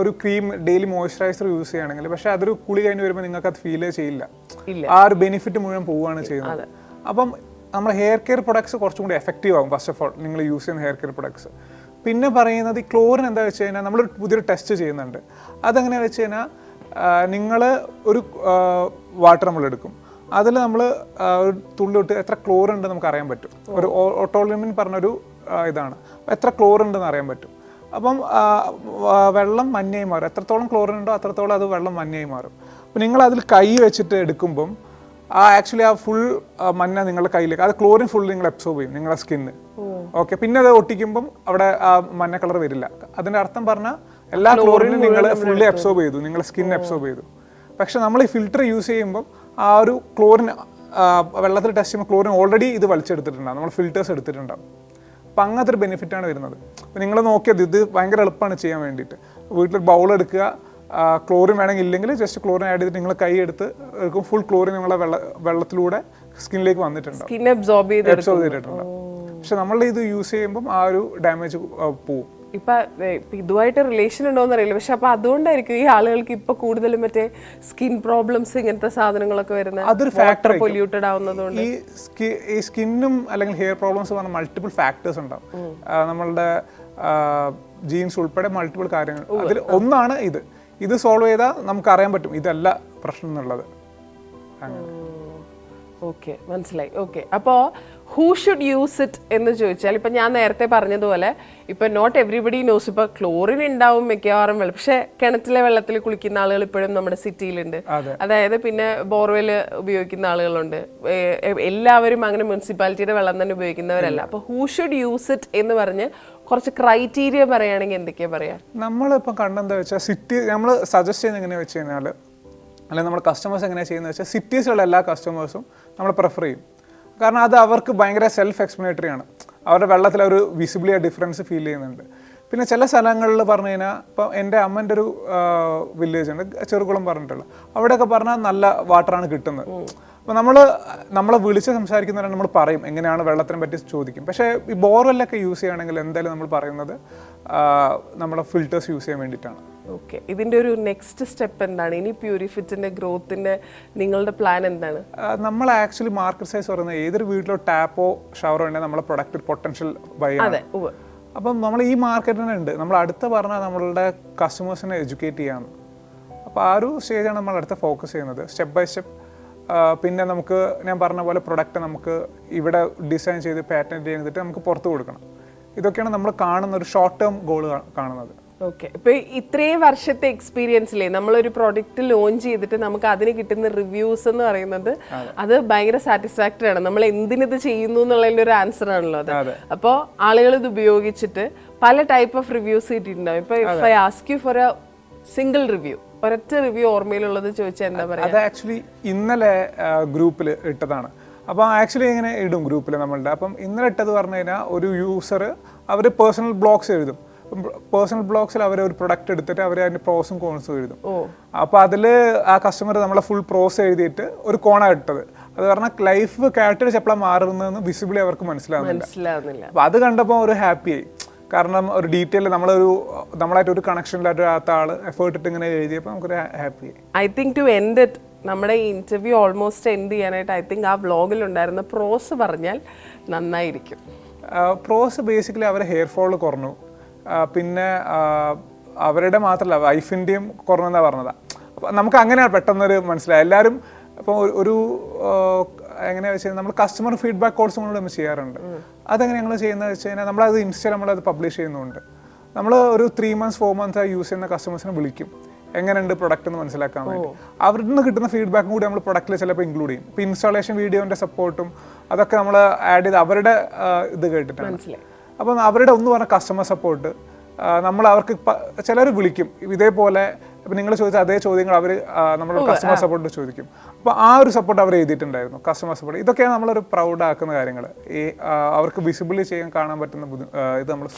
ഒരു ക്രീം ഡെയിലി മോയ്സ്ചറൈസർ യൂസ് ചെയ്യുകയാണെങ്കിൽ പക്ഷെ അതൊരു കുളി കഴിഞ്ഞ് വരുമ്പോൾ നിങ്ങൾക്ക് അത് ഫീൽ ചെയ്യില്ല. ആ ഒരു ബെനിഫിറ്റ് മുഴുവൻ പോവുകയാണ് ചെയ്യുന്നത്. അപ്പം നമ്മൾ ഹെയർ കെയർ പ്രൊഡക്ട്സ് കുറച്ചും കൂടി എഫക്റ്റീവ് ആകും ഫസ്റ്റ് ഓഫ് ഓൾ നിങ്ങൾ യൂസ് ചെയ്യുന്ന ഹെയർ കെയർ പ്രൊഡക്ട്സ് പിന്നെ പറയുന്നത് ഈ ക്ലോറിൻ എന്താ വെച്ച് കഴിഞ്ഞാൽ നമ്മൾ പുതിയൊരു ടെസ്റ്റ് ചെയ്യുന്നുണ്ട്. അതെങ്ങനെയാ വെച്ച് കഴിഞ്ഞാൽ നിങ്ങൾ ഒരു വാട്ടർ നമ്മൾ എടുക്കും. അതിൽ നമ്മൾ ഒരു തുള്ളി തൊട്ട് എത്ര ക്ലോർ ഉണ്ട് നമുക്ക് അറിയാൻ പറ്റും. ഒരു ഓട്ടോളിമിൻ പറഞ്ഞൊരു ഇതാണ്. എത്ര ക്ലോർ ഉണ്ടെന്ന് അറിയാൻ പറ്റും. അപ്പം വെള്ളം മഞ്ഞയായി മാറും. എത്രത്തോളം ക്ലോറിൻ ഉണ്ടോ അത്രത്തോളം അത് വെള്ളം മഞ്ഞയായി മാറും. അപ്പോൾ നിങ്ങൾ അതിൽ കൈ വെച്ചിട്ട് എടുക്കുമ്പം ആ ആക്ച്വലി ആ ഫുൾ മഞ്ഞ നിങ്ങളുടെ കയ്യിലേക്ക് അത് ക്ലോറിൻ ഫുൾ നിങ്ങൾ അബ്സോർബ് ചെയ്യും നിങ്ങളുടെ സ്കിന്ന് ഓക്കെ പിന്നെ അത് ഒട്ടിക്കുമ്പം അവിടെ ആ മഞ്ഞ കളർ വരില്ല. അതിന്റെ അർത്ഥം പറഞ്ഞാൽ എല്ലാ ക്ലോറിനും നിങ്ങൾ ഫുള്ളി അബ്സോർബ് ചെയ്തു നിങ്ങളുടെ സ്കിൻ അബ്സോർബ് ചെയ്തു. പക്ഷെ നമ്മൾ ഈ ഫിൽറ്റർ യൂസ് ചെയ്യുമ്പം ആ ഒരു ക്ലോറിൻ വെള്ളത്തിൽ ടെസ്റ്റ് ചെയ്യുമ്പോൾ ക്ലോറിൻ ഓൾറെഡി ഇത് വലിച്ചെടുത്തിട്ടുണ്ടാകും നമ്മൾ ഫിൽറ്റേഴ്സ് എടുത്തിട്ടുണ്ടാവും. അപ്പം അങ്ങനത്തെ ഒരു ബെനിഫിറ്റാണ് വരുന്നത്. അപ്പോൾ നിങ്ങൾ നോക്കിയത് ഇത് ഭയങ്കര എളുപ്പമാണ് ചെയ്യാൻ വേണ്ടിയിട്ട്. വീട്ടിൽ ബൗൾ എടുക്കുക ക്ലോറിൻ വേണമെങ്കിൽ ഇല്ലെങ്കിൽ ജസ്റ്റ് ക്ലോറിൻ ആഡ് ചെയ്തിട്ട് നിങ്ങൾ കൈ എടുത്ത് എടുക്കും. ഫുൾ ക്ലോറിൻ നിങ്ങളെ വെള്ള വെള്ളത്തിലൂടെ സ്കിന്നിലേക്ക് വന്നിട്ടുണ്ട്. അബ്സോർബ് ചെയ്തിട്ടുണ്ട്. പക്ഷെ നമ്മൾ ഇത് യൂസ് ചെയ്യുമ്പം ആ ഒരു ഡാമേജ് പോവും. ഇപ്പൊ ഇതുമായിട്ട് റിലേഷൻ ഉണ്ടോന്ന് അറിയില്ല പക്ഷെ അപ്പൊ അതുകൊണ്ടായിരിക്കും ഈ ആളുകൾക്ക് ഇപ്പൊ കൂടുതലും മറ്റേ സ്കിൻ പ്രോബ്ലംസ് ഇങ്ങനത്തെ സാധനങ്ങളൊക്കെ വരുന്നത്. അതൊരു ഫാക്ടർ പൊല്യൂട്ടഡ് ആവുന്നതുകൊണ്ട്. ഈ സ്കിന്നും അല്ലെങ്കിൽ ഹെയർ പ്രോബ്ലംസ് പറഞ്ഞ മൾട്ടിപ്പിൾ ഫാക്ടേഴ്സ് ഉണ്ടാവും. നമ്മളുടെ ജീൻസ് ഉൾപ്പെടെ മൾട്ടിപ്പിൾ കാര്യങ്ങൾ. അതിൽ ഒന്നാണ് ഇത്. ഇത് സോൾവ് ചെയ്താൽ നമുക്ക് അറിയാൻ പറ്റും. ഇതല്ല പ്രശ്നം എന്നുള്ളത്. അങ്ങനെ. ഓക്കെ മനസ്സിലായി. ഓക്കെ അപ്പോൾ ഹൂ ഷുഡ് യൂസ് ഇറ്റ് എന്ന് ചോദിച്ചാൽ ഇപ്പം ഞാൻ നേരത്തെ പറഞ്ഞതുപോലെ ഇപ്പം നോട്ട് എവറിബഡി നോസ് ഇപ്പോൾ ക്ലോറിൻ ഉണ്ടാവും മിക്കവാറും വെള്ളം. പക്ഷേ കിണറ്റിലെ വെള്ളത്തിൽ കുളിക്കുന്ന ആളുകൾ ഇപ്പോഴും നമ്മുടെ സിറ്റിയിലുണ്ട്. അതായത് പിന്നെ ബോർവെൽ ഉപയോഗിക്കുന്ന ആളുകളുണ്ട്. എല്ലാവരും അങ്ങനെ മുനിസിപ്പാലിറ്റിയുടെ വെള്ളം തന്നെ ഉപയോഗിക്കുന്നവരല്ല. അപ്പോൾ ഹൂ ഷുഡ് യൂസ് ഇറ്റ് എന്ന് പറഞ്ഞ് കുറച്ച് ക്രൈറ്റീരിയ പറയുകയാണെങ്കിൽ എന്തൊക്കെയാ പറയാ? നമ്മളിപ്പം കണ്ടെന്താ വെച്ചാൽ സിറ്റി നമ്മൾ സജസ്റ്റ് ചെയ്യുന്നത് എങ്ങനെയാ വെച്ച് കഴിഞ്ഞാൽ അല്ലെങ്കിൽ നമ്മുടെ കസ്റ്റമേഴ്സ് എങ്ങനെയാണ് ചെയ്യുന്നത് വെച്ചാൽ സിറ്റീസിലുള്ള എല്ലാ കസ്റ്റമേഴ്സും നമ്മൾ പ്രിഫർ ചെയ്യും. കാരണം അത് അവർക്ക് ഭയങ്കര സെൽഫ് എക്സ്പ്ലനേറ്ററി ആണ്. അവരുടെ വെള്ളത്തിൽ ഒരു വിസിബിളി ആ ഡിഫറൻസ് ഫീൽ ചെയ്യുന്നുണ്ട്. പിന്നെ ചില സ്ഥലങ്ങളിൽ പറഞ്ഞു കഴിഞ്ഞാൽ ഇപ്പം എന്റെ അമ്മന്റെ ഒരു വില്ലേജ് ഉണ്ട് ചെറുകുളം പറഞ്ഞിട്ടുള്ള. അവിടെയൊക്കെ പറഞ്ഞാൽ നല്ല വാട്ടറാണ് കിട്ടുന്നത്. അപ്പോൾ നമ്മൾ നമ്മളെ വിളിച്ച് സംസാരിക്കുന്നവരാണ് നമ്മൾ പറയും എങ്ങനെയാണ് വെള്ളത്തിനെ പറ്റി ചോദിക്കും. പക്ഷേ ഈ ബോർവെല്ലൊക്കെ യൂസ് ചെയ്യുകയാണെങ്കിൽ എന്തായാലും നമ്മൾ പറയുന്നത് നമ്മളെ നമ്മുടെ ഫിൽറ്റേഴ്സ് യൂസ് ചെയ്യാൻ വേണ്ടിയിട്ടാണ്. ഓക്കെ ഇതിന്റെ ഒരു നെക്സ്റ്റ് സ്റ്റെപ്പ് എന്താണ്? ഇനി പ്യൂരിഫിറ്റിന്റെ ഗ്രോത്തിന്റെ നിങ്ങളുടെ പ്ലാൻ എന്താണ്? നമ്മൾ ആക്ച്വലി മാർക്കറ്റ് സൈസ് പറയുന്നത് ഏതൊരു വീട്ടിലോ ടാപ്പോ ഷവറോ ഉണ്ടെങ്കിൽ നമ്മളെ പ്രൊഡക്റ്റ് പൊട്ടൻഷ്യൽ ബൈ അതെ. അപ്പം നമ്മൾ ഈ മാർക്കറ്റ് തന്നെ ഉണ്ട്. നമ്മൾ അടുത്ത പറഞ്ഞാൽ നമ്മളുടെ കസ്റ്റമേഴ്സിനെ എഡ്യൂക്കേറ്റ് ചെയ്യാം. അപ്പോൾ ആ ഒരു സ്റ്റേജാണ് നമ്മൾ അടുത്ത ഫോക്കസ് ചെയ്യുന്നത്. സ്റ്റെപ്പ് ബൈ സ്റ്റെപ്പ് പിന്നെ നമുക്ക് ഞാൻ പറഞ്ഞ പോലെ പ്രൊഡക്റ്റ് നമുക്ക് ഇവിടെ ഡിസൈൻ ചെയ്ത് പാറ്റന്റ് ചെയ്തിട്ട് നമുക്ക് പുറത്ത് കൊടുക്കണം. ഇതൊക്കെയാണ് നമ്മൾ കാണുന്ന ഒരു ഷോർട്ട് ടേം ഗോൾ കാണുന്നത്. ഓക്കെ ഇപ്പൊ ഇത്രയും വർഷത്തെ എക്സ്പീരിയൻസിലെ നമ്മളൊരു പ്രോഡക്റ്റ് ലോഞ്ച് ചെയ്തിട്ട് നമുക്ക് അതിന് കിട്ടുന്ന റിവ്യൂസ് എന്ന് പറയുന്നത് അത്. ഭയങ്കര സാറ്റിസ്ഫാക്ടറി ആണ്. നമ്മൾ എന്തിനിത് ചെയ്യുന്നു എന്നുള്ളതിന്റെ ഒരു ആൻസർ ആണല്ലോ അത്. അപ്പോൾ ആളുകൾ ഇത് ഉപയോഗിച്ചിട്ട് പല ടൈപ്പ് ഓഫ് റിവ്യൂസ് കിട്ടിയിട്ടുണ്ടാവും. ഇപ്പൊ if I ask you for a single review ഒരൊറ്റ റിവ്യൂ ഓർമ്മയിലുള്ളത് ചോദിച്ചാൽ എന്താ പറയുക അത് ആക്ച്വലി ഇന്നലെ ഗ്രൂപ്പിൽ ഇട്ടതാണ്. അപ്പോൾ ആക്ച്വലി ഇങ്ങനെ ഇടും ഗ്രൂപ്പിൽ നമ്മളുടെ? അപ്പം ഇന്നലെ ഇട്ടത് പറഞ്ഞു കഴിഞ്ഞാൽ ഒരു യൂസർ അവർ പേഴ്സണൽ ബ്ലോഗ്സ് എഴുതും. പേഴ്സണൽ ബ്ലോഗ്സിൽ അവർ ഒരു പ്രൊഡക്റ്റ് എടുത്തിട്ട് അവർ അതിന്റെ പ്രോസും കോൺസും എഴുതും. അപ്പോൾ അതിൽ ആ കസ്റ്റമർ നമ്മളെ ഫുൾ പ്രോസ് എഴുതിയിട്ട് ഒരു കോണ ഇട്ടത്. അത് പറഞ്ഞാൽ ലൈഫ് ക്യാരക്ടർ എപ്പോഴാണ് മാറുന്നതെന്ന് വിസിബിളി അവർക്ക് മനസ്സിലാവുന്നില്ല. അപ്പോൾ അത് കണ്ടപ്പോൾ ഒരു ഹാപ്പി ആയി. കാരണം ഒരു ഡീറ്റെയിൽ നമ്മളൊരു നമ്മളായിട്ട് ഒരു കണക്ഷനിലായിട്ട് ആൾ എഫേർട്ട് ഇട്ട് ഇങ്ങനെ എഴുതിയപ്പോൾ നമുക്കൊരു happy I think to end it നമ്മുടെ ഈ ഇന്റർവ്യൂ ഓൾമോസ്റ്റ് എൻഡ് ചെയ്യാനായിട്ട് ഐ തിങ്ക് ആ വ്ലോഗിൽ ഉണ്ടായിരുന്ന പ്രോസ് പറഞ്ഞാൽ നന്നായിരിക്കും. പ്രോസ് ബേസിക്കലി അവരെ ഹെയർ ഫോൾ കുറഞ്ഞു. പിന്നെ അവരുടെ മാത്രമല്ല വൈഫിന്റെയും കുറഞ്ഞെന്നാണ് പറഞ്ഞത്. അപ്പോൾ നമുക്ക് അങ്ങനെയാണ് പെട്ടെന്നൊരു മനസ്സിലായി എല്ലാവരും ഇപ്പോൾ ഒരു എങ്ങനെയാ വെച്ച് കഴിഞ്ഞാൽ നമ്മൾ കസ്റ്റമർ ഫീഡ്ബാക്ക് കോഴ്സ് നമ്മൾ ചെയ്യാറുണ്ട്. അതെങ്ങനെ ഞങ്ങൾ ചെയ്യുന്നത് വെച്ച് കഴിഞ്ഞാൽ നമ്മളത് ഇൻസ്റ്റ നമ്മളത് പബ്ലിഷ് ചെയ്യുന്നുണ്ട്. നമ്മൾ ഒരു three months four months use ചെയ്യുന്ന കസ്റ്റമേഴ്സിനെ വിളിക്കും. എങ്ങനെയുണ്ട് പ്രൊഡക്റ്റ് എന്ന് മനസ്സിലാക്കാൻ വേണ്ടി. അവരിൽ നിന്ന് കിട്ടുന്ന ഫീഡ്ബാക്കും കൂടി നമ്മൾ പ്രൊഡക്റ്റിൽ ചിലപ്പോൾ ഇൻക്ലൂഡ് ചെയ്യും. ഇപ്പോൾ ഇൻസ്റ്റാളേഷൻ വീഡിയോന്റെ സപ്പോർട്ടും അതൊക്കെ നമ്മൾ ആഡ് ചെയ്ത് അവരുടെ ഇത് കേട്ടിട്ടാണ്. അപ്പം അവരുടെ ഒന്ന് പറഞ്ഞ കസ്റ്റമർ സപ്പോർട്ട് നമ്മൾ അവർക്ക് ചിലർ വിളിക്കും. ഇതേപോലെ ഇപ്പം നിങ്ങൾ ചോദിച്ച അതേ ചോദ്യങ്ങൾ അവർ നമ്മളോട് കസ്റ്റമർ സപ്പോർട്ട് ചോദിക്കും. അപ്പോൾ ആ ഒരു സപ്പോർട്ട് അവർ എഴുതിയിട്ടുണ്ടായിരുന്നു കസ്റ്റമർ സപ്പോർട്ട് ഇതൊക്കെയാണ് നമ്മളൊരു പ്രൗഡ് ആക്കുന്ന കാര്യങ്ങൾ. ഈ അവർക്ക് വിസിബിളി ചെയ്യാൻ കാണാൻ പറ്റുന്ന ഇത് നമ്മൾ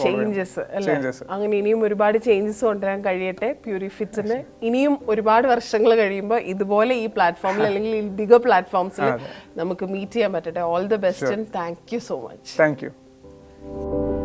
ചേഞ്ചസ് അങ്ങനെ ഇനിയും ഒരുപാട് ചേഞ്ചസ് കൊണ്ടുവരാൻ കഴിയട്ടെ പ്യൂരിഫിറ്റിന് ഇനിയും ഒരുപാട് വർഷങ്ങൾ കഴിയുമ്പോൾ ഇതുപോലെ ഈ പ്ലാറ്റ്ഫോമിൽ അല്ലെങ്കിൽ ഈ ബിഗർ പ്ലാറ്റ്ഫോംസിൽ നമുക്ക് മീറ്റ് ചെയ്യാൻ പറ്റട്ടെ. All the best and thank you so much thank you you